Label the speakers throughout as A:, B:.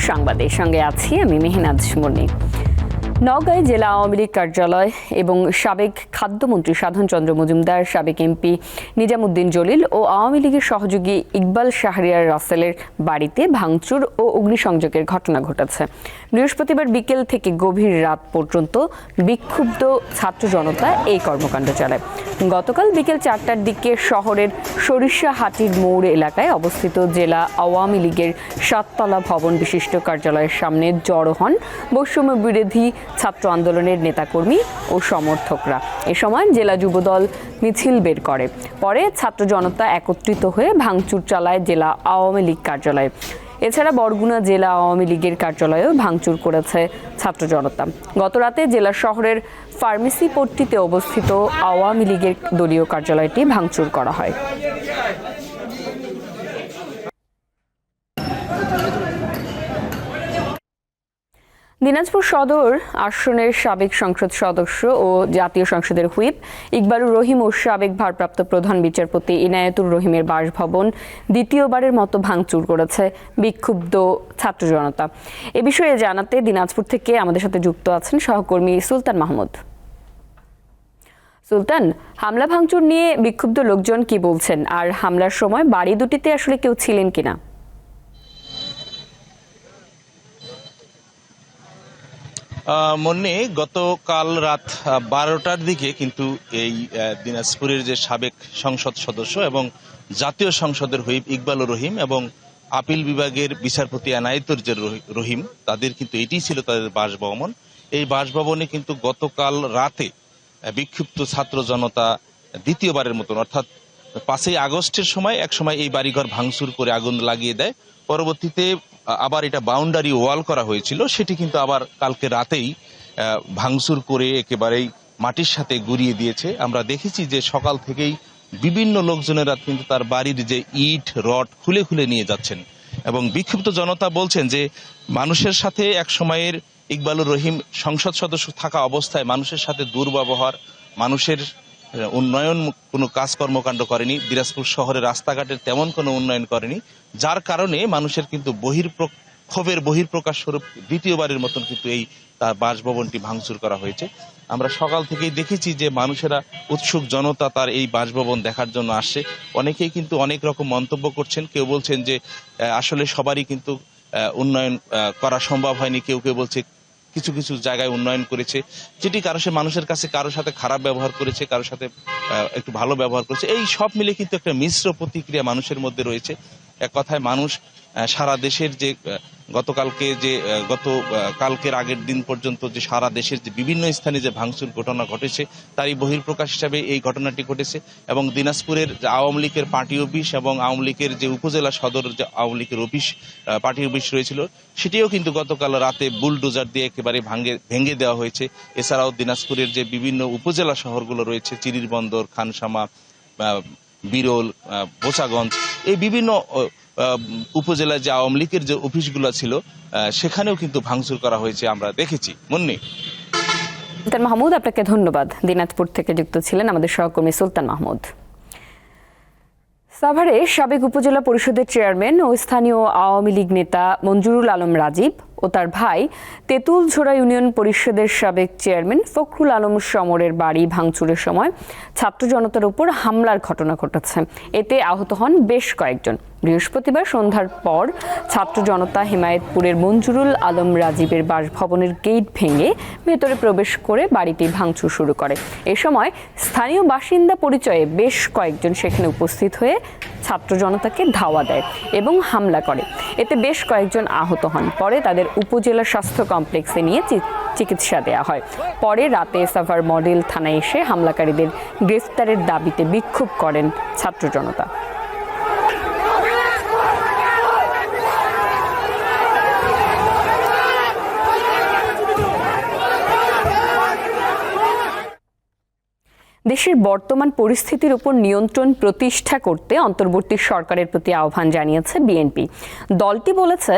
A: সংবাদের সঙ্গে আছি আমি মেহনাজ মুন্নি নওগাঁয় জেলা আওয়ামী লীগ কার্যালয় এবং সাবেক খাদ্যমন্ত্রী সাধন চন্দ্র মজুমদার, সাবেক এমপি নিজামুদ্দিন জলিল ও আওয়ামী লীগের সহযোগী ইকবাল শাহরিয়ার রাসেলের বাড়িতে ভাঙচুর ও অগ্নিসংযোগের ঘটনা ঘটেছে। বৃহস্পতিবার বিকেল থেকে গভীর রাত পর্যন্ত বিক্ষুব্ধ ছাত্র জনতা এই কর্মকাণ্ড চালায়। গতকাল বিকেল চারটার দিকে শহরের সরিষাহাটির মোড় এলাকায় অবস্থিত জেলা আওয়ামী লীগের সাততলা ভবন বিশিষ্ট কার্যালয়ের সামনে জড়ো হন বৈষম্য বিরোধী ছাত্র আন্দোলনের নেতাকর্মী ও সমর্থকরা। এ সময় জেলা যুবদল মিছিল বের করে। পরে ছাত্র জনতা একত্রিত হয়ে ভাঙচুর চালায় জেলা আওয়ামী লীগ কার্যালয়ে। এছাড়া বরগুনা জেলা আওয়ামী লীগের কার্যালয়েও ভাঙচুর করেছে ছাত্র জনতা। গতরাতে জেলা শহরের ফার্মেসি পট্টিতে অবস্থিত আওয়ামী লীগের দলীয় কার্যালয়টি ভাঙচুর করা হয়। দিনাজপুর সদর আসনের সাবেক সংসদ সদস্য ও জাতীয় সংসদের হুইপ ইকবারুর রহিম ও সাবেক ভারপ্রাপ্ত প্রধান বিচারপতি ইনায়েতুর রহিমের বাসভবন দ্বিতীয়বারের মতো ভাঙচুর করেছে বিক্ষুব্ধ ছাত্র জনতা। এ বিষয়ে জানাতে দিনাজপুর থেকে আমাদের সাথে যুক্ত আছেন সহকর্মী সুলতান মাহমুদ। সুলতান, হামলা ভাঙচুর নিয়ে বিক্ষুব্ধ লোকজন কি বলছেন? আর হামলার সময় বাড়ি দুটিতে আসলে কেউ ছিলেন কিনা?
B: মন্নি গতকাল রাত বারোটার দিকে কিন্তু এই দিনাজপুরের যে সাবেক সংসদ সদস্য এবং জাতীয় সংসদের হুইপ ইকবালুর রহিম এবং আপিল বিভাগের বিচারপতি আনায়তুর যে রহি- রহিম, তাদের কিন্তু এটি ছিল তাদের বাসভবন। এই বাসভবনে কিন্তু গতকাল রাতে বিক্ষিপ্ত ছাত্র জনতা দ্বিতীয়বারের মতন, অর্থাৎ পাঁচই আগস্টের সময় এক সময় এই বাড়িঘর ভাঙচুর করে আগুন লাগিয়ে দেয়। পরবর্তীতে আবার এটা বাউন্ডারি ওয়াল করা হয়েছিল, সেটি কিন্তু আবার কালকে রাতেই ভাঙচুর করে একেবারেই মাটির সাথে গুড়িয়ে দিয়েছে। আমরা দেখেছি যে সকাল থেকেই বিভিন্ন লোকজনেরা কিন্তু তার বাড়ির যে ইট, রড খুলে খুলে নিয়ে যাচ্ছেন। এবং বিক্ষিপ্ত জনতা বলছেন যে মানুষের সাথে এক সময়ের ইকবালুর রহিম সংসদ সদস্য থাকা অবস্থায় মানুষের সাথে দুর্ব্যবহার, মানুষের উন্নয়ন কোনো কাজ কর্মকাণ্ড করেনি, দিনাজপুর শহরে রাস্তাঘাটের তেমন কোনো উন্নয়ন করেনি, যার কারণে মানুষের কিন্তু বহির ক্ষোভের বহির্প্রকাশ স্বরূপ দ্বিতীয়বারের মতন কিন্তু এই, তার বাসভবনটি ভাঙচুর করা হয়েছে। আমরা সকাল থেকেই দেখেছি যে মানুষেরা উৎসুক জনতা তার এই বাসভবন দেখার জন্য আসছে। অনেকেই কিন্তু অনেক রকম মন্তব্য করছেন, কেউ বলছেন যে আসলে সবারই কিন্তু উন্নয়ন করা সম্ভব হয়নি, কেউ কেউ বলছে কিছু কিছু জায়গায় উন্নয়ন করেছে, যেটি কারও সে মানুষের কাছে কারোর সাথে খারাপ ব্যবহার করেছে কারোর সাথে একটু ভালো ব্যবহার করেছে, এই সব মিলে কিন্তু একটা মিশ্র প্রতিক্রিয়া মানুষের মধ্যে রয়েছে। এক কথায় মানুষ সারা দেশের যে গতকালকে যে গত কালকের আগের দিন পর্যন্ত যে সারা দেশের যে বিভিন্ন স্থানে যে ভাঙচুর ঘটনা ঘটেছে তারই বহির্প্রকাশ হিসাবে এই ঘটনাটি ঘটেছে এবং দিনাজপুরের যে আওয়ামী লীগের পার্টি অফিস এবং আওয়ামী লীগের যে উপজেলা সদর যে আওয়ামী লীগের অফিস পার্টি অফিস রয়েছিল সেটিও কিন্তু গতকাল রাতে বুলডোজার দিয়ে একেবারে ভাঙে ভেঙে দেওয়া হয়েছে। এছাড়াও দিনাজপুরের যে বিভিন্ন উপজেলা শহরগুলো রয়েছে চিরির বন্দর খানসামা বিরল আহ, বোচাগঞ্জ এই বিভিন্ন উপজেলার যে আওয়ামী লীগের যে অফিসগুলো ছিল সেখানেও কিন্তু ভাঙচুর করা হয়েছে, আমরা দেখেছি। মুন্নি।
A: সুলতান মাহমুদ, আপনাকে ধন্যবাদ। দিনাজপুর থেকে যুক্ত ছিলেন আমাদের সহকর্মী সুলতান মাহমুদ। সাভারে সাবেক উপজেলা পরিষদের চেয়ারম্যান ও স্থানীয় আওয়ামী লীগ নেতা মঞ্জুরুল আলম রাজীব ও তার ভাই তেঁতুল ঝোড়া ইউনিয়ন পরিষদের সাবেক চেয়ারম্যান ফখরুল আলম সমরের বাড়ি ভাঙচুরের সময় ছাত্র জনতার উপর হামলার ঘটনা ঘটেছে। এতে আহত হন বেশ কয়েকজন। বৃহস্পতিবার সন্ধ্যার পর ছাত্র জনতা হিমায়তপুরের মঞ্জুরুল আলম রাজীবের বাসভবনের গেট ভেঙে ভেতরে প্রবেশ করে বাড়িটি ভাঙচুর শুরু করে। এ সময় স্থানীয় বাসিন্দা পরিচয়ে বেশ কয়েকজন সেখানে উপস্থিত হয়ে ছাত্র জনতাকে ধাওয়া দেয় এবং হামলা করে। এতে বেশ কয়েকজন আহত হন। পরে তাদের উপজেলা স্বাস্থ্য কমপ্লেক্সে নিয়ে চিকিৎসা দেয়া হয়। পরে রাতে সাভার মডেল থানায় এসে হামলাকারীদের গ্রেফতারের দাবিতে বিক্ষোভ করেন ছাত্র জনতা। দেশের বর্তমান পরিস্থিতির উপর নিয়ন্ত্রণ প্রতিষ্ঠা করতে অন্তর্বর্তী সরকারের প্রতি আহ্বান জানিয়েছে বিএনপি। দলটি বলেছে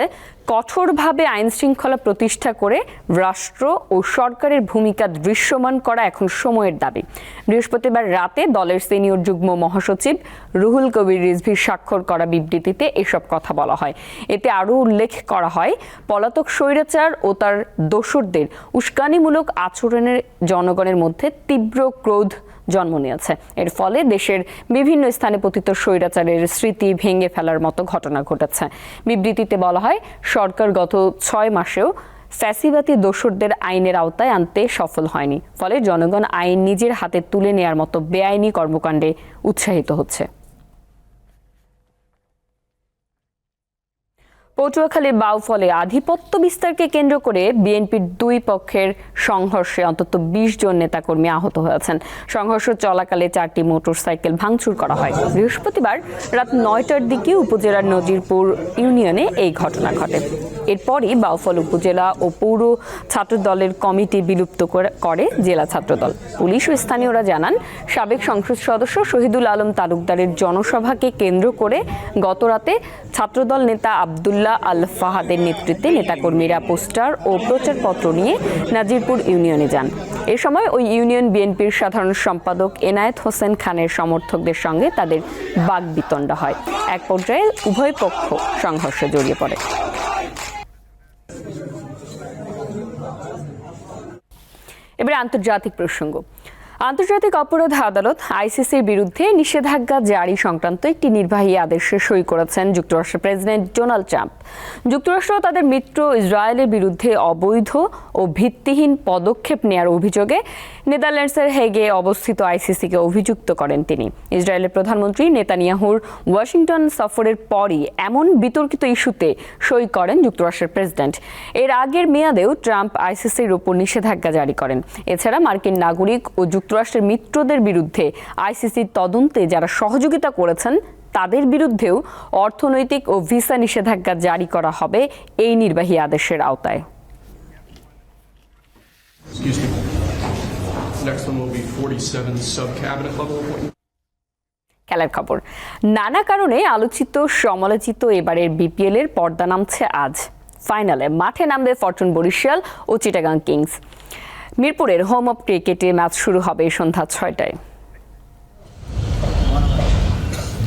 A: কঠোরভাবে আইন শৃঙ্খলা প্রতিষ্ঠা করে রাষ্ট্র ও সরকারের ভূমিকা দৃশ্যমান করা এখন সময়ের দাবি। বৃহস্পতিবার রাতে দলের সিনিয়র যুগ্ম মহাসচিব রুহুল কবির রিজভির স্বাক্ষর করা বিবৃতিতে এসব কথা বলা হয়। এতে আরও উল্লেখ করা হয়, পলাতক স্বৈরাচার ও তার দোসরদের উস্কানিমূলক আচরণের জনগণের মধ্যে তীব্র ক্রোধ জন্ম নিয়েছে। এর ফলে দেশের বিভিন্ন স্থানে পতিত স্বৈরাচারের স্মৃতি ভেঙে ফেলার মতো ঘটনা ঘটেছে। বিবৃতিতে বলা হয় সরকার গত ছয় মাসেও ফ্যাসিবাতি দোসরদের আইনের আওতায় আনতে সফল হয়নি। ফলে জনগণ আইন নিজের হাতে তুলে নেয়ার মতো বেআইনি কর্মকাণ্ডে উৎসাহিত হচ্ছে। পটুয়াখালীর বাউফলে আধিপত্য বিস্তারকে কেন্দ্র করে বিএনপির দুই পক্ষের সংঘর্ষে অন্তত বিশ জন নেতাকর্মী আহত হয়েছেন। সংঘর্ষ চলাকালে চারটি মোটরসাইকেল ভাঙচুর করা হয়। বৃহস্পতিবার রাত নয়টার দিকে উপজেলার নজিরপুর ইউনিয়নে এই ঘটনা ঘটে। এরপরই বাউফল উপজেলা ও পৌর ছাত্র দলের কমিটি বিলুপ্ত করে- জেলা ছাত্রদল। পুলিশ ও স্থানীয়রা জানান, সাবেক সংসদ সদস্য শহীদুল আলম তালুকদারের জনসভাকে কেন্দ্র করে গতরাতে ছাত্রদল নেতা আবদুল্লাহ আল ফাহাদের নেতৃত্বে নেতাকর্মীরা পোস্টার ও প্রচারপত্র নিয়ে নাজিরপুর ইউনিয়নে যান। এ সময় ওই ইউনিয়ন বিএনপির সাধারণ সম্পাদক এনায়েত হোসেন খানের সমর্থকদের সঙ্গে তাদের বাগবিতণ্ডা হয়। এক পর্যায়ে উভয় পক্ষ সংঘর্ষে জড়িয়ে পড়ে। এবারে আন্তর্জাতিক প্রসঙ্গ। আন্তর্জাতিক অপরাধ আদালত আইসিসির বিরুদ্ধে নিষেধাজ্ঞা জারি সংক্রান্ত একটি নির্বাহী আদেশে সই করেছেন যুক্তরাষ্ট্রের প্রেসিডেন্ট ডোনাল্ড ট্রাম্প। যুক্তরাষ্ট্র তাদের মিত্র ইসরায়েলের বিরুদ্ধে অবৈধ ও ভিত্তিহীন পদক্ষেপ নেয়ার অভিযোগে নেদারল্যান্ডসের হেগে অবস্থিত আইসিসিকে অভিযুক্ত করেন তিনি। ইসরায়েলের প্রধানমন্ত্রী নেতানিয়াহুর ওয়াশিংটন সফরের পরই এমন বিতর্কিত ইস্যুতে সই করেন যুক্তরাষ্ট্রের প্রেসিডেন্ট। এর আগের মেয়াদেও ট্রাম্প আইসিসির উপর নিষেধাজ্ঞা জারি করেন। এছাড়া মার্কিন নাগরিক ও যুক্তরাষ্ট্রের মিত্রদের বিরুদ্ধে আইসিসির তদন্তে যারা সহযোগিতা করেছেন তাদের বিরুদ্ধেও অর্থনৈতিক ও ভিসা নিষেধাজ্ঞা জারি করা হবে এই নির্বাহী আদেশের আওতায়
C: Excuse me. Next one will be 47 sub-cabinet level appointment.
A: খেলার খবর নানা কারণে আলোচিত সমালোচিত এবারের বিপিএল এর পর্দা নামছে আজ ফাইনালে মাঠে নামবে ফরচুন বরিশাল ও চিটাগাং কিংস মিরপুরের হোম অফ ক্রিকেটে ম্যাচ শুরু হবে সন্ধ্যা ছয়টায়।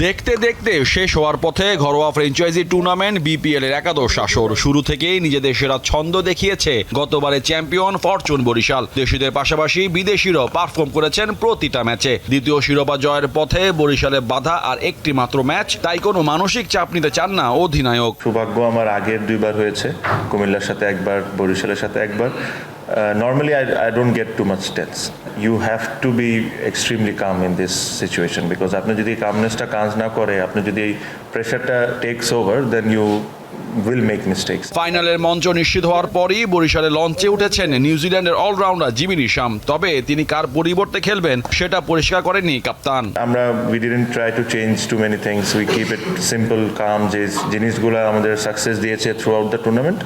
D: দেখতে দেখতে শেষ হওয়ার পথে ঘরোয়া ফ্র্যাঞ্চাইজি টুর্নামেন্ট বিপিএল এর একাদশ আসর। শুরু থেকেই নিজেদের সেরা ছন্দ দেখিয়েছে গতবারে চ্যাম্পিয়ন ফরচুন বরিশাল। দেশিদের পাশাপাশি বিদেশিরাও পারফর্ম করেছেন প্রতিটা ম্যাচে। দ্বিতীয় শিরোপা জয়ের পথে বরিশালে বাধা আর একটি মাত্র ম্যাচ তাই কোনো মানসিক চাপ নিতে চান না অধিনায়ক।
E: সৌভাগ্য আমার আগের দুইবার হয়েছে। কুমিল্লার সাথে একবার বরিশালের সাথে একবার। Normally I I don't get too much tense you have to be extremely calm in this situation because আপনি যদি কামনেসটা কাজ না করে আপনি যদি প্রেশারটা takes over then you will make mistakes
D: ফাইনালের মঞ্চ নিশ্চিত হওয়ার পরই বরিশালে লঞ্চে উঠেছেন নিউজিল্যান্ডের অলরাউন্ডার জিমি নিশাম। তবে তিনি কার পরিবর্তে খেলবেন সেটা পরিষ্কার করেননি কাপ্তান।
E: আমরা we didn't try to change too many things we keep it simple calm যে জিনিসগুলো আমাদের সাকসেস দিয়েছে throughout the tournament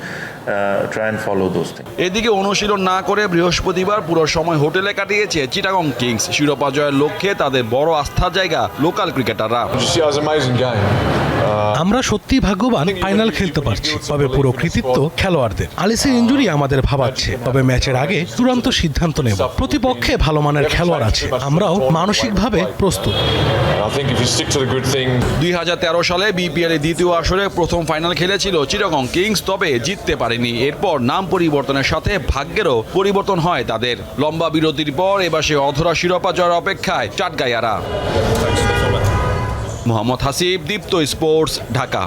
E: try and follow those thing
D: এদিকে অনুশীলন না করে বৃহস্পতিবার পুরো সময় হোটেলে কাটিয়েছে চিটাগং কিংস শিরোপা জয়ের লক্ষ্যে তাদের বড় আস্থার জায়গা লোকাল ক্রিকেটাররা
F: game.
G: আমরা সত্যি ভাগ্যবান ফাইনাল খেলতে পারছি তবে পুরো কৃতিত্ব খেলোয়াড়দের। আলিসের ইঞ্জুরি আমাদের ভাবাচ্ছে তবে ম্যাচের আগে চূড়ান্ত সিদ্ধান্ত নেব। প্রতিপক্ষে ভালো মানের খেলোয়াড় আছে আমরাও মানসিকভাবে প্রস্তুত।
F: And I think if you stick to the good thing,
D: দুই সালে বিপিএল এর দ্বিতীয় আসরে প্রথম ফাইনাল খেলেছিল চিটাগং কিংস তবে জিততে পারেনি। এরপর নাম পরিবর্তনের সাথে ভাগ্যেরও পরিবর্তন হয় তাদের। লম্বা বিরতির পর এবার সে অধরা শিরোপা জয়ের অপেক্ষায় চাটগাইয়ারা। মোহাম্মদ হাসিব, দীপ্ত স্পোর্টস, ঢাকা।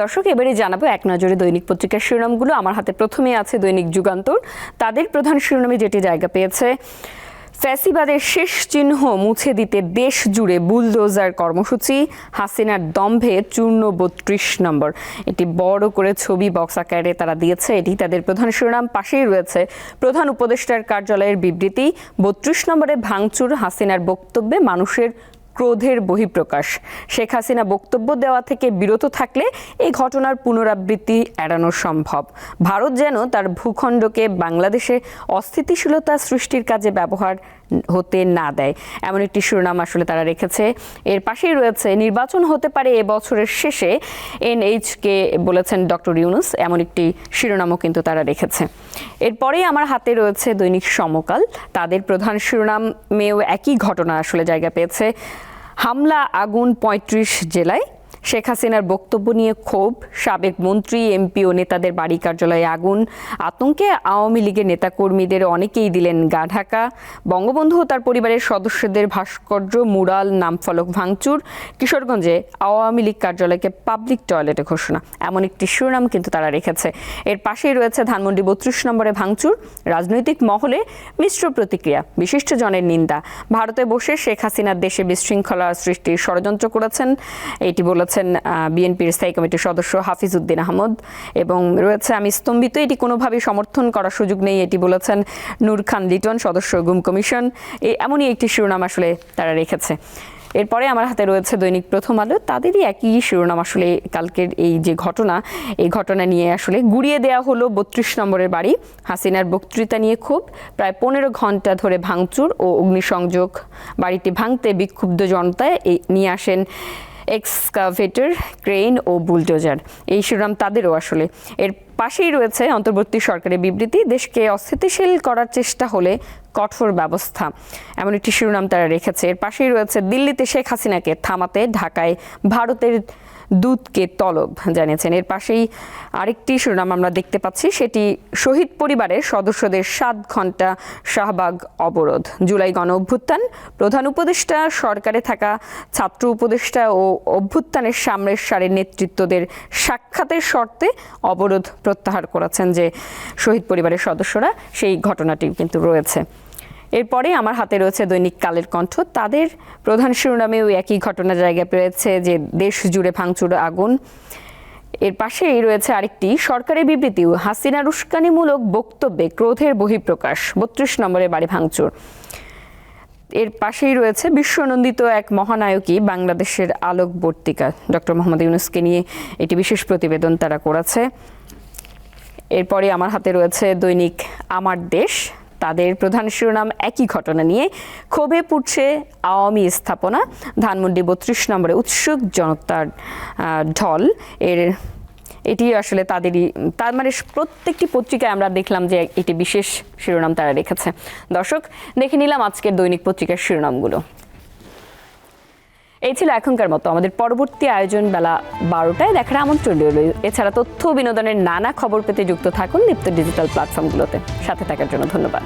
A: দর্শক, এবারে জানাব এক নজরে দৈনিক পত্রিকার শিরোনামগুলো। আমার হাতে প্রথমে আছে দৈনিক যুগান্তর। তাদের প্রধান শিরোনামে যেটি জায়গা পেয়েছে, ফ্যাসিবাদের শেষ চিহ্ন মুছে দিতে দেশ জুড়ে বুলডোজার কর্মসূচি, হাসিনার দম্ভে চূর্ণ বত্রিশ নম্বর। এটি বড় করে ছবি বক্স আকারে তারা দিয়েছে, এটি তাদের প্রধান শিরোনাম। পাশেই রয়েছে প্রধান উপদেষ্টার কার্যালয়ের বিবৃতি, বত্রিশ নম্বরে ভাঙচুর, হাসিনার বক্তব্যে মানুষের ক্রোধের বহিঃপ্রকাশ। শেখ হাসিনা বক্তব্য দেওয়া থেকে বিরত থাকলে এই ঘটনার পুনরাবৃত্তি এড়ানো সম্ভব। ভারত যেন তার ভূখণ্ডকে বাংলাদেশে অস্থিতিশীলতা সৃষ্টির কাজে ব্যবহার হতে না দেয়। এমন একটি শিরোনাম আসলে তারা রেখেছে। এর পাশেই রয়েছে, নির্বাচন হতে পারে এ বছরের শেষে, এনএইচকে বলেছেন ডক্টর ইউনুস। এমন একটি শিরোনামও কিন্তু তারা রেখেছে। এরপরেই আমার হাতে রয়েছে দৈনিক সমকাল। তাদের প্রধান শিরোনামেও একই ঘটনা আসলে জায়গা পেয়েছে। হামলা আগুন পঁয়ত্রিশ জেলায় শেখ হাসিনার বক্তব্য নিয়ে ক্ষোভ। সাবেক মন্ত্রী, এমপি ও নেতাদের বাড়ি কার্যালয়ে আগুন। আতঙ্কে আওয়ামী লীগের নেতাকর্মীদের অনেকেই দিলেন গা ঢাকা। বঙ্গবন্ধু ও তার পরিবারের সদস্যদের ভাস্কর্য মুরাল নামফলক ভাঙচুর। কিশোরগঞ্জে আওয়ামী লীগ কার্যালয়কে পাবলিক টয়লেটে ঘোষণা। এমন একটি শিরোনাম কিন্তু তারা রেখেছে। এর পাশেই রয়েছে ধানমন্ডি বত্রিশ নম্বরে ভাঙচুর। রাজনৈতিক মহলে মিশ্র প্রতিক্রিয়া, বিশিষ্ট জনের নিন্দা। ভারতে বসে শেখ হাসিনার দেশে বিশৃঙ্খলা সৃষ্টির ষড়যন্ত্র করেছেন। এটি বলেছেন বিএনপির স্থায়ী কমিটির সদস্য হাফিজ উদ্দিন আহমদ এবং রয়েছে আমি স্তম্ভিত। এটি কোনোভাবেই সমর্থন করার সুযোগ নেই, এটি বলেছেন নূর খান লিটন, সদস্য গুম কমিশন। এই এমনই একটি শিরোনাম আসলে তারা রেখেছে। এরপরে আমার হাতে রয়েছে দৈনিক প্রথম আলো। তাদেরই একই শিরোনাম আসলে কালকের এই যে ঘটনা, এই ঘটনা নিয়ে আসলে গুড়িয়ে দেওয়া হলো বত্রিশ নম্বরের বাড়ি। হাসিনার বক্তৃতা নিয়ে খুব প্রায় পনেরো ঘণ্টা ধরে ভাঙচুর ও অগ্নিসংযোগ। বাড়িটি ভাঙতে বিক্ষুব্ধ জনতায় নিয়ে আসেন এক্সকাভেটর ক্রেন ও বুলডোজার। এই শিরোনাম তাদেরও আসলে। এর পাশেই রয়েছে অন্তর্বর্তী সরকারের বিবৃতি, দেশকে অস্থিতিশীল করার চেষ্টা হলে কঠোর ব্যবস্থা। এমন একটি শিরোনাম তারা রেখেছে। এর পাশেই রয়েছে দিল্লিতে শেখ হাসিনাকে থামাতে ঢাকায় ভারতের দূতকে তলব জানিয়েছেন। এর পাশেই আরেকটি শিরোনাম আমরা দেখতে পাচ্ছি, সেটি শহীদ পরিবারের সদস্যদের সাত ঘণ্টা শাহবাগ অবরোধ। জুলাই গণ অভ্যুত্থান, প্রধান উপদেষ্টা, সরকারে থাকা ছাত্র উপদেষ্টা ও অভ্যুত্থানের সামনের সারির নেতৃত্বদের সাক্ষাতের শর্তে অবরোধ প্রত্যাহার করেছেন যে শহীদ পরিবারের সদস্যরা, সেই ঘটনাটি কিন্তু রয়েছে। এরপরে আমার হাতে রয়েছে দৈনিক কালের কণ্ঠ। তাদের প্রধান শিরোনামেও একই ঘটনা জায়গায় পেয়েছে যে দেশ জুড়ে ভাঙচুর আগুন। এর পাশেই রয়েছে আরেকটি সরকারি বিবৃতিও। হাসিনা উস্কানিমূলক বক্তব্যে ক্রোধের বহিঃপ্রকাশ, বত্রিশ নম্বরে বাড়ি ভাঙচুর। এর পাশেই রয়েছে বিশ্বনন্দিত এক মহানায়কই বাংলাদেশের আলোকবর্তিকা। ডক্টর মোহাম্মদ ইউনুসকে নিয়ে এটি বিশেষ প্রতিবেদন তারা করেছে। এরপরে আমার হাতে রয়েছে দৈনিক আমার দেশ। তাদের প্রধান শিরোনাম একই ঘটনা নিয়ে ক্ষোভে পুড়ছে আওয়ামী স্থাপনা। ধানমন্ডি বত্রিশ নম্বরে উৎসুক জনতার ঢল। এর, এটি আসলে তাদেরই, তার মানে প্রত্যেকটি পত্রিকায় আমরা দেখলাম যে এটি বিশেষ শিরোনাম তারা রেখেছে। দর্শক, দেখে নিলাম আজকের দৈনিক পত্রিকার শিরোনামগুলো। এই ছিল এখনকার মতো। আমাদের পরবর্তী আয়োজন বেলা বারোটায় দেখার আমন্ত্রণ রইল। এছাড়া তথ্য বিনোদনের নানা খবর পেতে যুক্ত থাকুন লিপ্ত ডিজিটাল প্ল্যাটফর্মগুলোতে। সাথে থাকার জন্য ধন্যবাদ।